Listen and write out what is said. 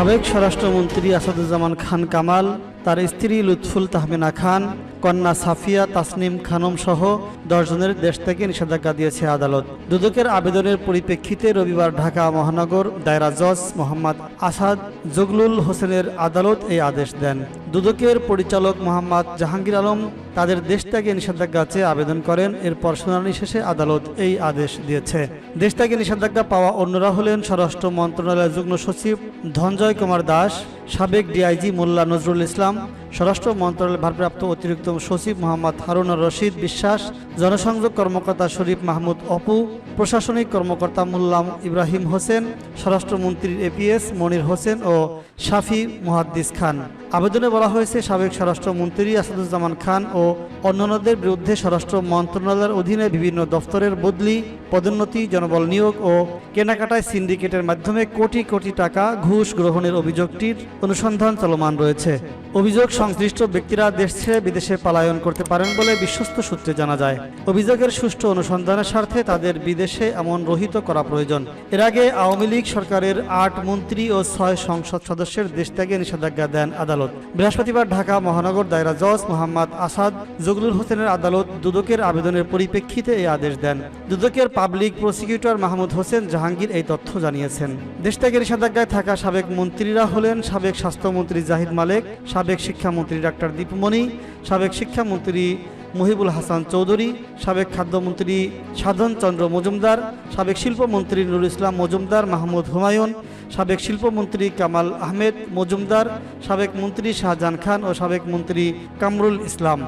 সাবেক স্বরাষ্ট্রমন্ত্রী আসাদুজ্জামান খান কামাল, তার স্ত্রী লুৎফুল তাহমিনা খান, কন্যা সাফিয়া তাসনিম খানম সহ দশজনের দেশ থেকে নিষেধাজ্ঞা দিয়েছে আদালত। দুদকের আবেদনের পরিপ্রেক্ষিতে রবিবার ঢাকা মহানগর দায়রা জজ মোহাম্মদ আসাদ জগলুল হোসেনের আদালত এই আদেশ দেন। দুদকের পরিচালক মোহাম্মদ জাহাঙ্গীর আলম তাদের দেশ ত্যাগে নিষেধাজ্ঞা চেয়ে আবেদন করেন, এরপর শুনানি শেষে আদালত এই আদেশ দিয়েছে। দেশ ত্যাগে নিষেধাজ্ঞা পাওয়া অন্যরা হলেন স্বরাষ্ট্র মন্ত্রণালয়ের যুগ্ম সচিব ধনঞ্জয় কুমার দাস, সাবেক ডিআইজি মোল্লা নজরুল ইসলাম, স্বরাষ্ট্র মন্ত্রণালয়ের ভারপ্রাপ্ত অতিরিক্ত সচিব মোহাম্মদ হারুনুর রশিদ বিশ্বাস, জনসংযোগ কর্মকর্তা শরীফ মাহমুদ অপু, প্রশাসনিক কর্মকর্তা মোল্লাম ইব্রাহিম হোসেন, স্বরাষ্ট্রমন্ত্রী এপিএস মনির হোসেন ও শাফি মোহাদ্দিস খান। আবেদনে বলা হয়েছে, সাবেক স্বরাষ্ট্রমন্ত্রী আসাদুজ্জামান খান ও অন্যান্যদের বিরুদ্ধে স্বরাষ্ট্র মন্ত্রণালয়ের অধীনে বিভিন্ন দফতরের বদলি, পদোন্নতি, জনবল নিয়োগ ও কেনাকাটায় সিন্ডিকেটের মাধ্যমে কোটি কোটি টাকা ঘুষ গ্রহণের অভিযোগটির অনুসন্ধান চলমান রয়েছে। অভিযোগ সংশ্লিষ্ট ব্যক্তিরা দেশ ছেড়ে বিদেশে পলায়ন করতে পারেন বলে বিশ্বস্ত সূত্রে জানা যায়। অভিযোগের সুষ্ঠু অনুসন্ধানের স্বার্থে তাদের বিদেশে এমন রহিত করা প্রয়োজন। এর আগে আওয়ামী লীগ সরকারের আট মন্ত্রী ও ছয় সংসদ সদস্যের দেশ ত্যাগে নিষেধাজ্ঞা দেন আদালত। বৃহস্পতিবার ঢাকা মহানগর দায়রা জজ মোহাম্মদ আসাদ জগলুল হোসেনের আদালত দুদকের আবেদনের পরিপ্রেক্ষিতে এই আদেশ দেন। দুদকের পাবলিক প্রসিকিউটর মাহমুদ হোসেন জাহাঙ্গীর এই তথ্য জানিয়েছেন। দেশত্যাগের নিষেধাজ্ঞায় থাকা সাবেক মন্ত্রীরা হলেন সাবেক স্বাস্থ্যমন্ত্রী জাহিদ মালেক, সাবেক শিক্ষামন্ত্রী ডাক্তার দীপমণি সাবেক শিক্ষামন্ত্রী মহিবুল হাসান চৌধুরী, সাবেক খাদ্যমন্ত্রী সাধন চন্দ্র মজুমদার, সাবেক শিল্পমন্ত্রী নুরুল ইসলাম মজুমদার, মাহমুদ হুমায়ুন, সাবেক শিল্পমন্ত্রী কামাল আহমেদ মজুমদার, সাবেক মন্ত্রী শাহজাহান খান ও সাবেক মন্ত্রী কামরুল ইসলাম।